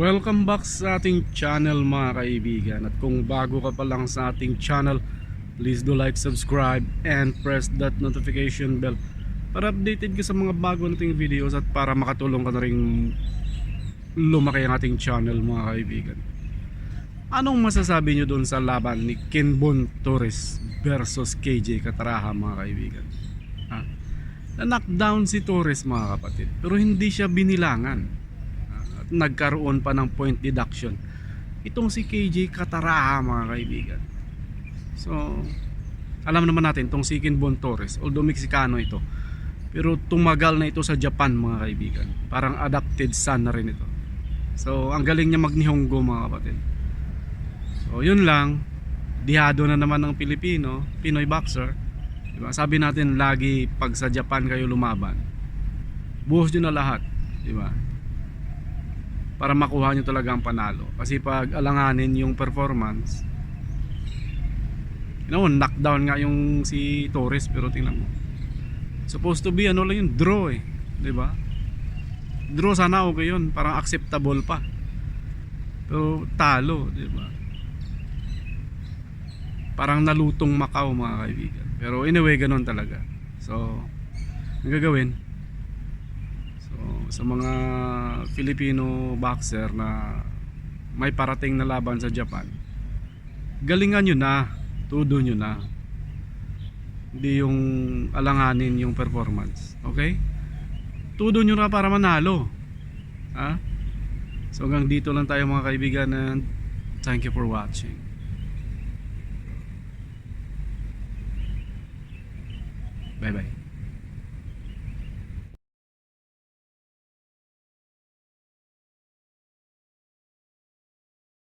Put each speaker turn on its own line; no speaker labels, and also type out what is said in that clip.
Welcome back sa ating channel mga kaibigan At kung bago ka pa lang sa ating channel Please do like, subscribe, and press that notification bell Para updated ka sa mga bago nating videos At para makatulong ka na rin lumaki ang ating channel mga kaibigan Anong masasabi nyo doon sa laban ni Kenbon Torres versus KJ Kataraha mga kaibigan? Ha? Na-knockdown si Torres mga kapatid Pero hindi siya binilangan nagkaroon pa ng point deduction. Itong si KJ Kataraha mga kaibigan. So alam naman natin itong si Kenbon Torres although Mexicano ito pero tumagal na ito sa Japan mga kaibigan. Parang adopted son na rin ito. So ang galing niya magnihongo mga kapatid. So yun lang. Dihado na naman ng Pilipino Pinoy boxer. Diba? sabi natin lagi pag sa Japan kayo lumaban buhos nyo na lahat. Di ba para makuha nyo talaga ang panalo. Kasi pag alanganin yung performance you know, knockdown nga yung si Torres pero tingnan mo. Supposed to be ano lang yung draw eh di ba? Draw sana okay yun. Parang acceptable pa. Pero talo di ba? Parang nalutong Macau mga kaibigan. Pero anyway ganun talaga. So ang gagawin sa mga Filipino boxer na may parating na laban sa Japan, galingan nyo na, tudo nyo na. Hindi yung alanganin yung performance. Okay? Tudo nyo na para manalo. Ha? So hanggang dito lang tayo mga kaibigan and thank you for watching. Bye bye.